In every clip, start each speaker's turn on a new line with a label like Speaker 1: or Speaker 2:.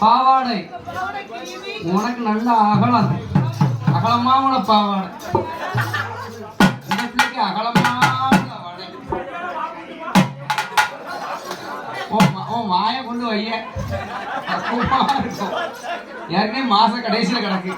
Speaker 1: பாவாடை.
Speaker 2: உனக்கு நல்ல அகலம். அகலமான பாவாடை. இந்த பிள்ளைக்கு அகலமான வடை ஓ வாய கொண்டு வைய. இருக்கும். ஏற்கனவே மாச கடைசியில் கிடக்கு.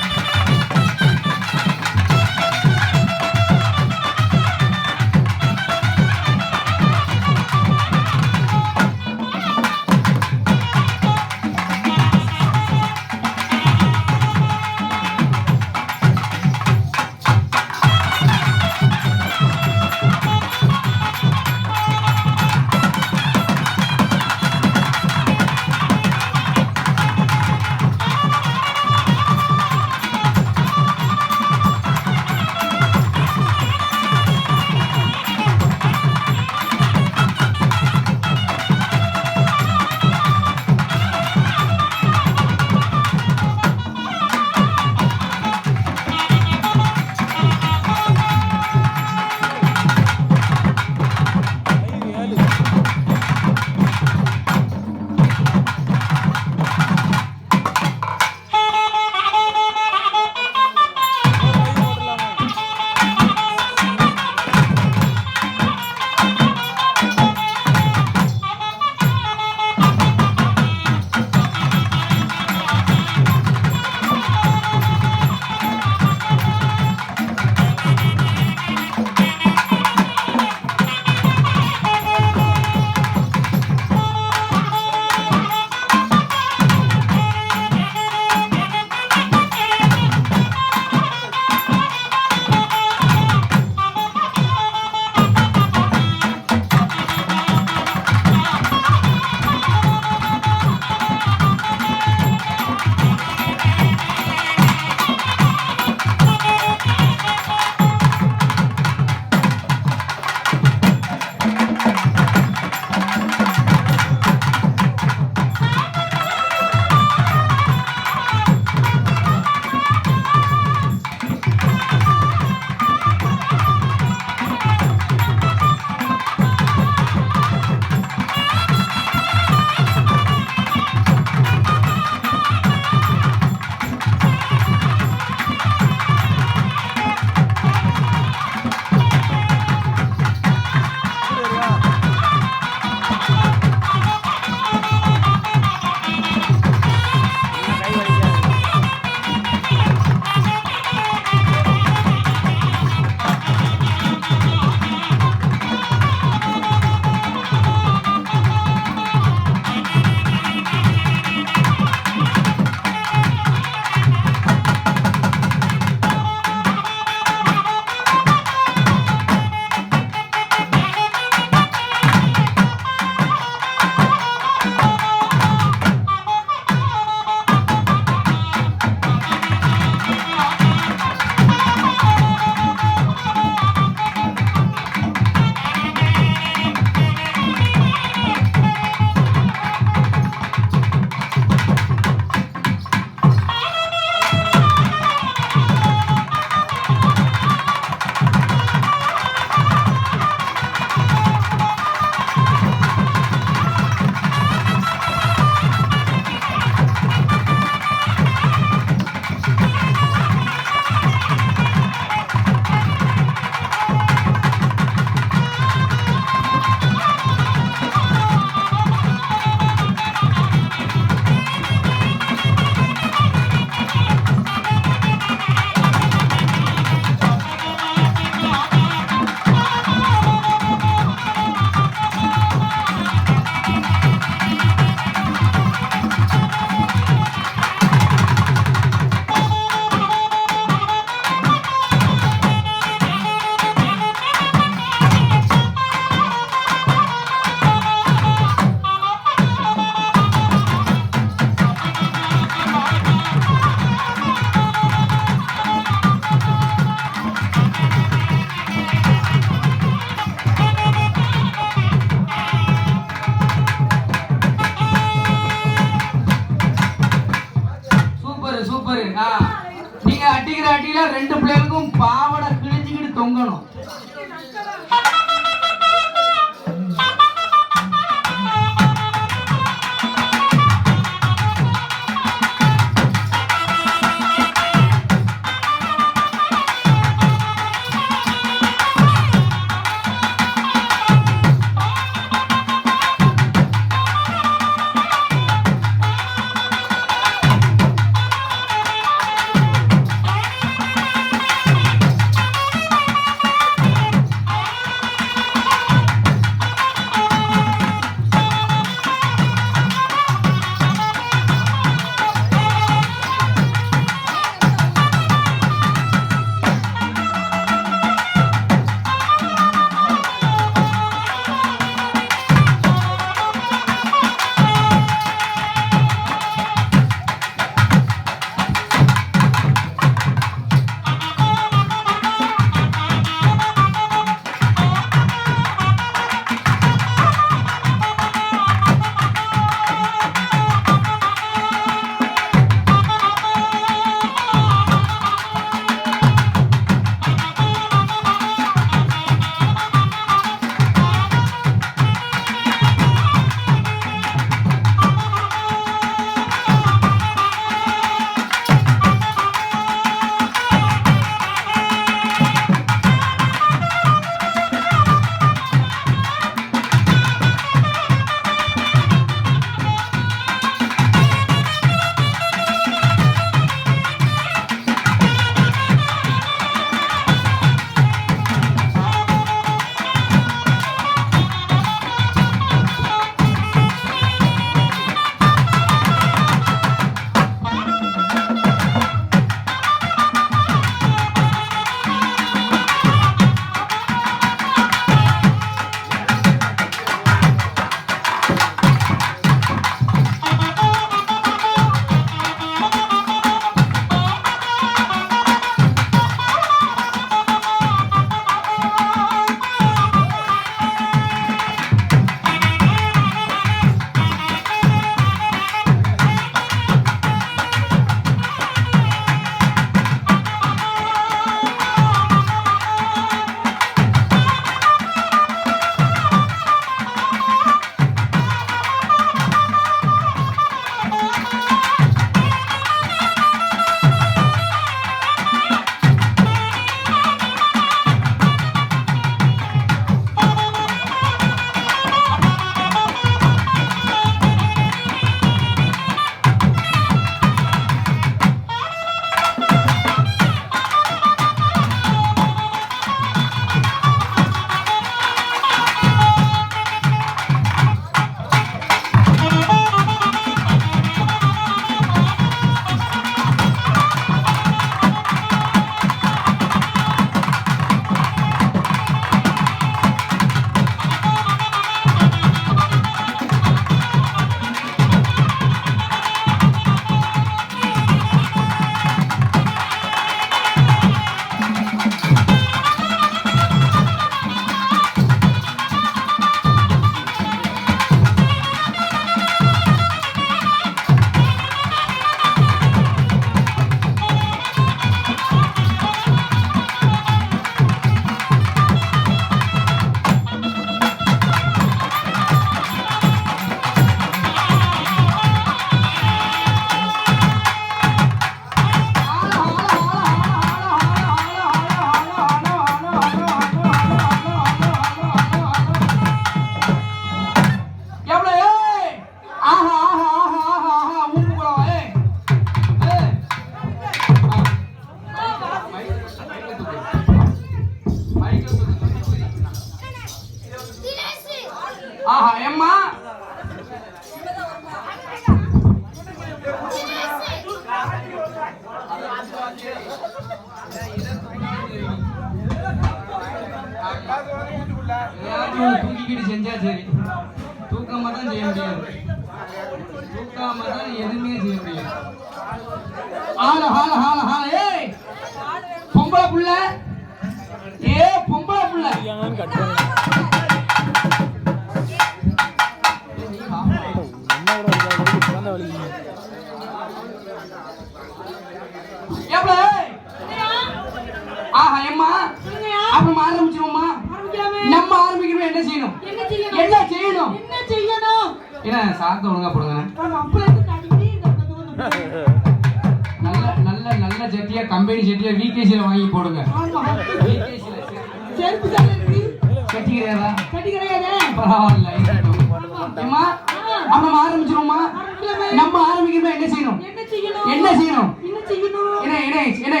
Speaker 2: செய்யணும்?
Speaker 1: என்ன செய்யணும்?
Speaker 2: என்ன ஏனே ஏனே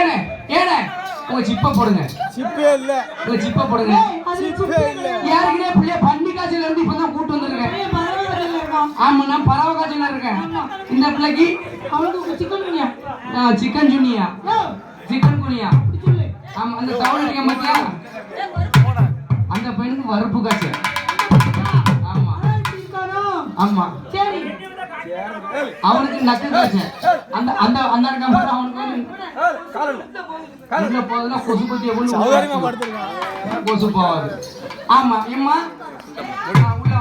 Speaker 2: ஏனே ஏனே உங்க சிப்பை போடுங்க.
Speaker 3: சிப்பே இல்ல.
Speaker 2: உங்க சிப்பை போடுங்க.
Speaker 1: சுத்தே இல்ல.
Speaker 2: யாருக்கிட்டே பிள்ளைய பன்னி காய்ச்சல இருந்து இப்பதான் கூட்டு வந்திருக்கேன். ஆமா நான் பறவை காய்ச்சல இருக்கேன். இந்த பிள்ளைக்கு
Speaker 1: அவனுக்கு சிக்கன் குனியா.
Speaker 2: Chikungunya chikungunya. ஆமா அந்த தவளை இருக்க பாத்தியா? அந்த பையனுக்கு வறுப்பு காய்ச்சல். ஆமா? ஆமா.
Speaker 1: சரி.
Speaker 2: அவனுக்கு காய்ச்சல் அந்த அந்த அந்த பாரு, அவனுக்கு போகுதுன்னா கொசு கொண்டு
Speaker 3: படுத்துருக்கான்.
Speaker 2: கொசு போவாது ஆமா எம்மா ஆ, உள்ள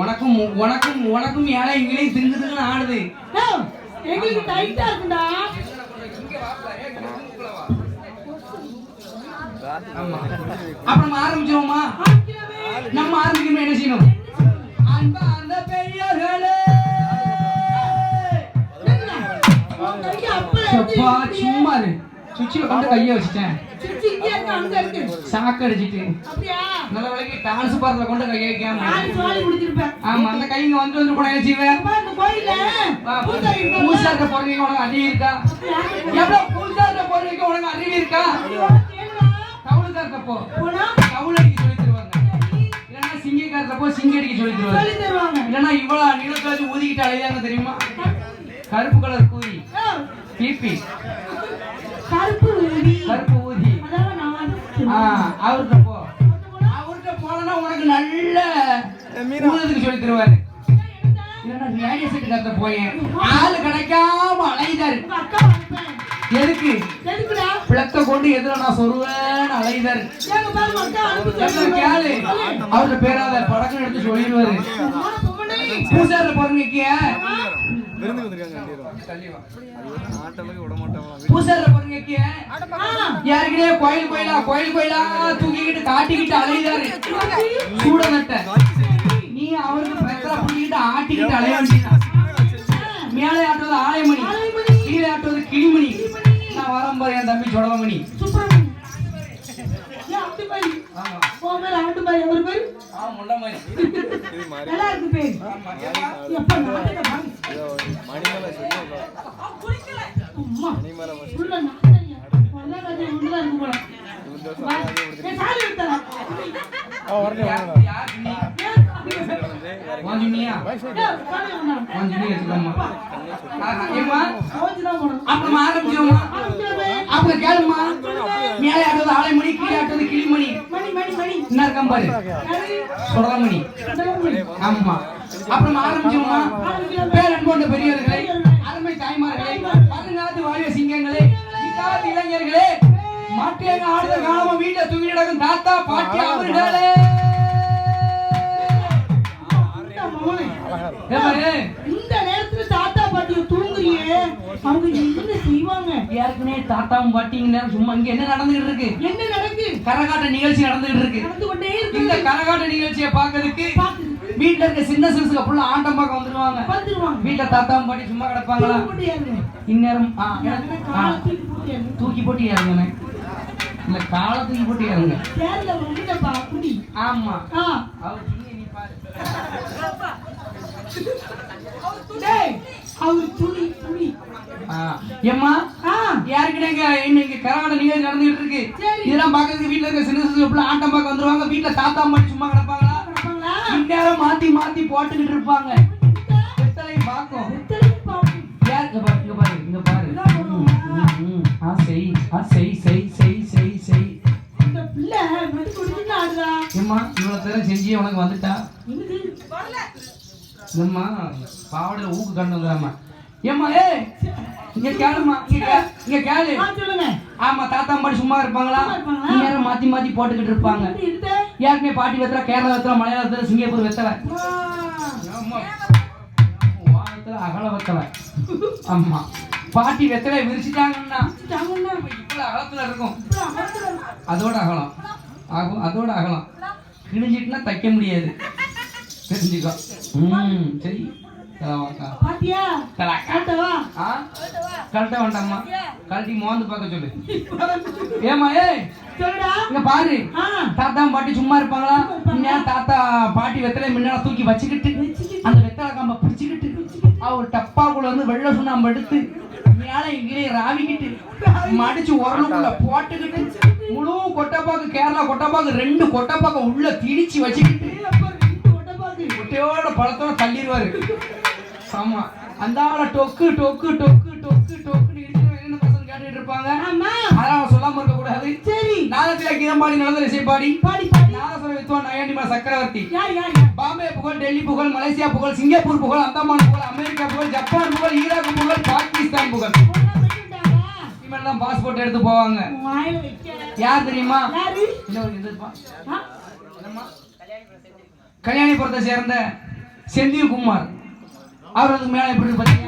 Speaker 2: உனக்கும் உனக்கும் உனக்கும் ஏழை எங்களையும் திங்கு திங்குன்னு ஆடுது
Speaker 1: எங்களுக்கு டைட்டா இருக்குடா.
Speaker 2: அப்புறம் ஆரம்பிச்சிருவோமா?
Speaker 1: ஆரம்பிக்கலாமே.
Speaker 2: நம்ம ஆரம்பிக்கணும் என்ன செய்யணும்? அன்பா அந்த பெரியவர்களே சும்மா சுவிட்சில் கொண்டு கையை வச்சுட்டேன்.
Speaker 1: சுத்தி இங்கே இருக்கு, அங்க இருக்கு.
Speaker 2: சாக்கு அடிச்சிட்டு.
Speaker 1: அப்படியா?
Speaker 2: நல்ல வேலைக்கு டான்ஸ் பார்த்துல கொண்டு வைக்காம.
Speaker 1: குடிச்சிருப்பேன்.
Speaker 2: ஆமா அந்த கை இங்க வந்து வந்து போன செய்வேன்
Speaker 1: அப்பா, இந்த கோயில்ல பூசாரி இருப்பாங்க.
Speaker 2: பூசாட்ட போறதுக்கு உனக்கு அறிவு இருக்கா? எவ்வளவு உனக்கு அறிவு இருக்கா. கவுளுக்காரத்த போ. அடிக்க சொல்லி தருவாங்க. இல்லைன்னா சிங்கிக்காரத்த போ சிங்கி அடிக்க சொல்லி தருவாங்க. இல்லைன்னா இவ்வளவு நீளத்துல ஊதிக்கிட்டு அலையாங்க தெரியுமா? கருப்பு கலர்
Speaker 1: ஏய்,
Speaker 2: பிபி
Speaker 1: கருப்பு.
Speaker 2: கருப்பு அவர்கிட்ட போ. அவர்கிட்ட போனா உனக்கு நல்ல ஊதுறதுக்கு சொல்லி தருவாரு. ஆளு கிடைக்காம அலைதாரு. எதுக்கு?
Speaker 1: எதுக்குடா?
Speaker 2: பிளக்க கொண்டு எதிர நான் சொல்லுவேன்னு அலைதாரு கேளு, அவர்கிட்ட பேராத படக்கம் எடுத்து சொல்லிடுவாரு. பூசாரில் பிறந்திருக்கிய
Speaker 3: விருந்து வந்திருக்காங்க ரெண்டு பேரும். ஆட்டலுக்கு விட மாட்டாங்களா
Speaker 2: பூசாரில் பிறந்திருக்கிய
Speaker 1: ஆ,
Speaker 2: யாருக்கிட்டே கோயில் கோயிலா கோயில் கோயிலா தூக்கிக்கிட்டு காட்டிக்கிட்டு சூட நட்ட நீ அவருக்கு பிரச்சனை பண்ணிக்கிட்டு ஆட்டிக்கிட்டு அலைய மேலே ஆட்டுவது ஆலயமணி. கீழே ஆட்டுவது கிளிமணி. நான் வரும்போது என் தம்பி சொடலமணி
Speaker 1: சுப்பிரமணி. பாரு?
Speaker 2: ஆமா.
Speaker 1: உன் மேல ஆட்டு பாரு, அவர் பேரு? நல்லா இருக்கு பேரு. எப்ப பாரு.
Speaker 2: அப்புறம் ஆரம்பிச்சிருமா. அப்புறம் கேளுமா மேலே ஆட்டுவது ஆலயமணி கீழே ஆட்டுவது கிளிமணி
Speaker 1: மணி மணி மணி
Speaker 2: என்ன இருக்கான் பாரு? சொடலமணி. ஆமா. அப்புறம் ஆரம்பிச்சோமா பேரன் கொண்ட பெரியவர்களே அருமை தாய்மார்களே பருங்காத்து வாழிய சிங்கங்களே இக்காலத்து இளைஞர்களே மாட்டியாக ஆடுத காலமா வீட்டுல தூங்கி கிடக்கும் தாத்தா பாட்டி அவர்களே.
Speaker 1: இந்த
Speaker 2: பாரு,
Speaker 1: நேரத்துல அவங்க என்ன செய்வாங்க?
Speaker 2: ஏற்கனவே தாத்தாவும் பாட்டிங்க நேரம் சும்மா இங்க என்ன நடந்துகிட்டு இருக்கு?
Speaker 1: என்ன நடக்கு?
Speaker 2: கரகாட்ட நிகழ்ச்சி நடந்துகிட்டு இருக்கு.
Speaker 1: நடந்து கொண்டே
Speaker 2: இந்த கரகாட்ட நிகழ்ச்சியை பாக்குறதுக்கு வீட்டுல இருக்க சின்ன சிறுசுங்க ஃபுல்லா ஆட்டம் பார்க்க வந்துருவாங்க.
Speaker 1: வந்துருவாங்க.
Speaker 2: வீட்டுல தாத்தாவும் பாட்டி சும்மா கிடப்பாங்களா?
Speaker 1: ஏறுங்க.
Speaker 2: இந்நேரம்
Speaker 1: காலத்துக்கு போட்டு ஏறுங்க.
Speaker 2: தூக்கி போட்டு ஏறுங்கண்ணே இல்ல காலை தூக்கி போட்டு ஏறுங்க. ஆமா. அவர் நீ பாரு.
Speaker 1: அவர் துணி துணி
Speaker 2: ஏம்மா? இங்க இன்னைக்கு கரகாட்ட நிகழ்ச்சி நடந்துகிட்டு இருக்கு. இதெல்லாம் பாக்குறதுக்கு வீட்டுல இருக்க சின்ன சின்ன பிள்ளை ஆட்டம் பார்க்க வந்துருவாங்க. வீட்டுல தாத்தா பாட்டி சும்மா கிடப்பாங்களா? இந்நேரம் மாத்தி மாத்தி போட்டுக்கிட்டு இருப்பாங்க. வெத்தலை பாக்கும்
Speaker 1: எத்தனை பாப்பு
Speaker 2: யார்? இங்க பாரு இங்க பாரு. ஆ செய் ஆ செய் செய் செய் செய் செய்.
Speaker 1: இந்த பிள்ளை ஆடுதா
Speaker 2: ஏம்மா இவ்வளவு செஞ்சு உனக்கு வந்துட்டா? இல்லம்மா பாவடையில ஊக்கு கண்டு வந்துடாமா ஏம்மா ஏய் இங்க கேளுமா இங்க கேளு. ஆமா தாத்தா பாட்டி சும்மா இருப்பாங்களா? இந்நேரம் மாத்தி மாத்தி போட்டுக்கிட்டு இருப்பாங்க. ஏற்கனவே பாட்டி வெத்தலை கேரளா வெத்தலை மலையாள வெத்தலை சிங்கப்பூர் வெத்தலை. அகல வெத்தலை. ஆமா பாட்டி வெத்தலை விரிச்சிட்டாங்கன்னா இவ்வளவு அகலத்துல இருக்கும். அதோட அகலம். ஆகும் அதோட அகலம். கிழிஞ்சிட்டுனா தைக்க முடியாது. தெரிஞ்சுக்கோ ம் சரி தலவாக்கா.
Speaker 1: பாத்தியா
Speaker 2: தலாக்கா.
Speaker 1: காட்டவா
Speaker 2: ஆ கழட்ட மோந்து பார்க்க சொல்லு ஏமா ஏய் இங்க பாரு தாத்தா பாட்டி சும்மா இருப்பாங்களா தாத்தா பாட்டி வெத்தலை முன்னால தூக்கி வச்சுக்கிட்டு அந்த வெத்தலை கம்ப பிடிச்சுக்கிட்டு அவர் டப்பாக்குள்ள வந்து வெள்ளை சுண்ணாம்பு எடுத்து மேல இங்கே ராவிக்கிட்டு மடிச்சு உரலுக்குள்ள போட்டுக்கிட்டு முழு கொட்டைப்பாக்கு கேரளா கொட்டைப்பாக்கு ரெண்டு கொட்டைப்பாக்க உள்ள திணிச்சு வச்சுக்கிட்டு குட்டையோட பழத்தோட தள்ளிடுவாரு. ஆமா அந்த ஆளை டொக்கு டொக்கு டொக்கு டொக்கு டொக்குன்னு என்ன பசங்க கேட்டுட்டு இருப்பாங்க?
Speaker 1: ஆமா.
Speaker 2: அதெல்லாம் சொல்லாம இருக்க கூடாது.
Speaker 1: சரி.
Speaker 2: நாதத்தில கீதம்பாடி நடந்த இசைப்பாடி
Speaker 1: பாடி பாடி.
Speaker 2: நாதஸ்வர வித்வான் நயண்டிமா சக்கரவர்த்தி. பாம்பே புகழ் டெல்லி புகழ் மலேசியா புகழ் சிங்கப்பூர் புகழ் அந்தமான் புகழ் அமெரிக்கா புகழ் ஜப்பான் புகழ் ஈராக் புகழ் பாகிஸ்தான் புகழ்? இவெல்லாம் பாஸ்போர்ட் எடுத்து போவாங்க. யார் தெரியுமா
Speaker 1: யாரு
Speaker 2: இன்னொரு இது இருப்பா.
Speaker 1: ஆ?
Speaker 2: என்னம்மா? கல்யாணிபுரத்தை சேர்ந்த செந்தில்குமார் அவர் வந்து மேல எப்படி இருக்கு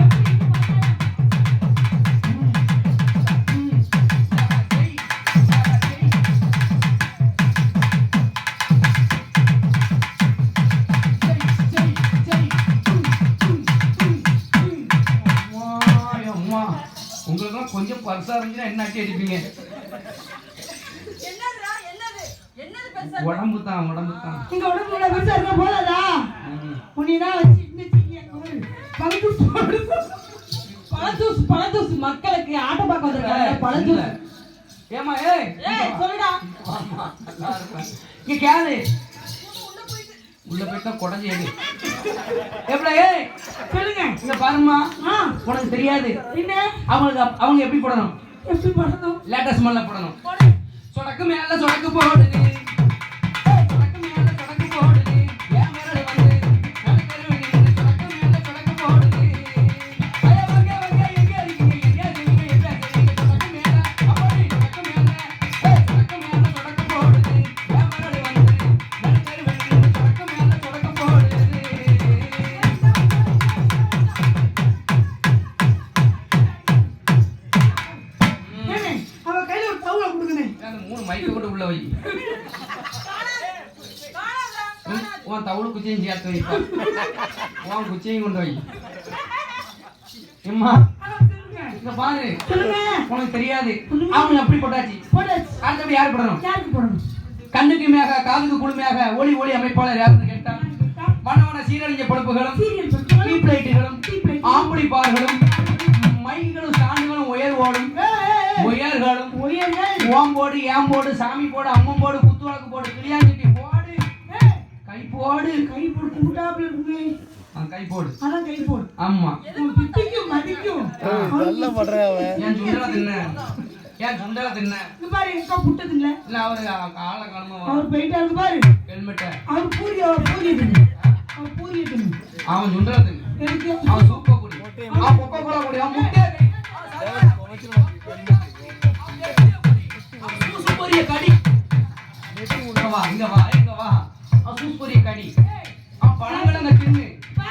Speaker 2: உங்களுக்குலாம் கொஞ்சம் பர்சா இருந்துச்சுன்னா என்ன ஆட்டி அடிப்பீங்க? உடம்பு தான் உடம்பு தான்
Speaker 1: இங்க உடம்பு இவ்வளவு பெருசா இருந்தா போதாதா? உன்னையெல்லாம் வச்சு பழத்தூசு, பழத்தூசு. பழத்தூசு. மக்களுக்கு ஆட்டம் பார்க்க வந்திருக்காங்க. பழத்தூசு.
Speaker 2: ஏம்மா ஏய்.
Speaker 1: ஏய் சொல்லுடா.
Speaker 2: இங்க கேளு. உள்ள போயிட்டா குடஞ்சி எடு. எப்படி ஏய்?
Speaker 1: சொல்லுங்க.
Speaker 2: இங்க பாரும்மா.
Speaker 1: ஆ.
Speaker 2: உனக்கு தெரியாது.
Speaker 1: என்ன?
Speaker 2: அவங்களுக்கு அவங்க எப்படி போடணும்?
Speaker 1: எப்படி பண்ணணும்
Speaker 2: லேட்டஸ்ட் மல்ல போடணும். சொடக்கு மேல சொடக்கு போடுது சேர்த்து வைப்பா உன் குச்சியும் கொண்டு வை எம்மா இங்க பாரு.
Speaker 1: சொல்லுங்க.
Speaker 2: உனக்கு தெரியாது. அவங்க அப்படி போட்டாச்சு.
Speaker 1: போட்டாச்சு.
Speaker 2: அடுத்தபடி யார் போடணும்?
Speaker 1: யாருக்கு போடணும்?
Speaker 2: கண்ணுக்கு மேக காதுக்கு குளுமையாக ஒளி ஒளி அமைப்பாளர் யாருன்னு கேட்டா வண்ண வண்ண சீரழிஞ்ச படுப்புகளும்
Speaker 1: light.
Speaker 2: ஆம்பளி பார்களும் மைகளும் சாண்டுகளும் உயர்வோடும் உயர்களும்
Speaker 1: உயர்கள்
Speaker 2: ஓம் போடு ஏம் போடு சாமி போடு அம்மன் போடு குத்துவாக்கு போடு கிளியாஞ்சிட்டி போடு கை போடு
Speaker 1: கை போட்டு கும்பிட்டாப்புல இருக்குமே.
Speaker 2: கை போடு.
Speaker 1: அதான் கை போடு.
Speaker 2: ஆமா.
Speaker 1: உன் பித்திக்கும் மதிக்கும்.
Speaker 3: நல்ல அவன்.
Speaker 2: ஏன் சுண்டல தின்ன? ஏன் சுண்டல தின்ன?
Speaker 1: இங்க பாரு எங்க புட்டது இல்ல
Speaker 2: இல்ல அவரு ஆளை காணுமா?
Speaker 1: அவர் போயிட்டாரு பாரு.
Speaker 2: ஹெல்மெட்ட.
Speaker 1: அவர் பூரி அவர் பூரி தின்னு. அவர் பூரி தின்னு.
Speaker 2: அவன் சுண்டல தின்னு.
Speaker 1: எனக்கு
Speaker 2: அவன் சூப்ப குடி. அவன் கொக்கோ கோலா குடி. அவன் முட்டை கடி. இங்க வா இங்க வா. சூப்பரிய கடி. அவன் பழங்களை தின்னு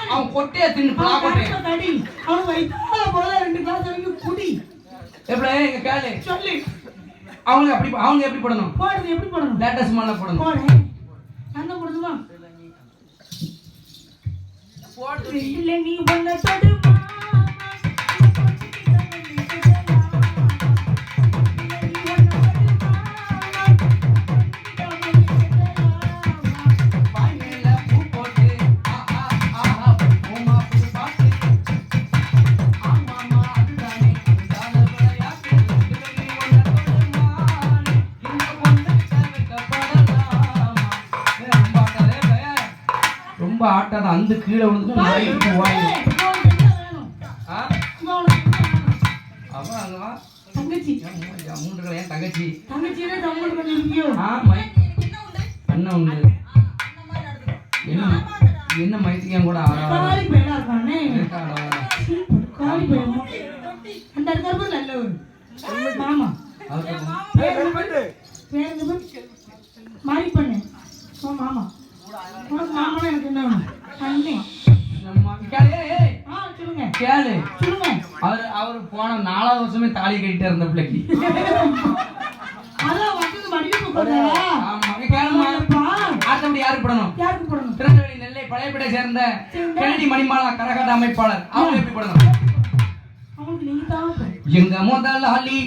Speaker 2: அவன் கொட்டையை. தின்னு
Speaker 1: கடி. அவன் வயிற்றால போல ரெண்டு கிளாஸ் வாங்கி குடி.
Speaker 2: எப்படி எங்க கேளு.
Speaker 1: சொல்லு.
Speaker 2: அவங்க அப்படி அவங்க எப்படி போடணும்?
Speaker 1: போடுறது எப்படி போடணும்?
Speaker 2: லேட்டஸ்ட் மாடல போடணும்.
Speaker 1: போடு. அந்த போடுதுமா இல்ல நீ பண்ண தொடுமா
Speaker 2: ரொம்ப ஆட்டாத அந்த கீழே விழுந்து
Speaker 1: தங்கச்சி
Speaker 2: மூன்று என் தங்கச்சி மை அண்ணன் உண்டு என்ன என்ன மைத்துக்கு என் கூட
Speaker 1: நல்லவர் மாமா பேர் என்ன என்ன? மாறி பண்ணு மாமா உனக்கு மாமானா எனக்கு என்ன வேணும்? அண்ணன்
Speaker 2: நம்ம கேளு ஏய்,
Speaker 1: ஆ சொல்லுங்க.
Speaker 2: கேளு.
Speaker 1: சொல்லுங்க.
Speaker 2: அவர் அவர் போன நாலாவது வருஷமே தாலி கட்டிட்டு இருந்த பிள்ளைக்கு.
Speaker 1: அதான் வந்து
Speaker 2: கேளுமா. அடுத்தபடி யாருக்கு படணும்?
Speaker 1: யாருக்கு போடணும்?
Speaker 2: திருநெல்வேலி நெல்லை பழையப்படை சேர்ந்த கெனடி மணிமாலா கரகாட்ட அமைப்பாளர். அவங்க எப்படி படணும்? எங்க முதலாளி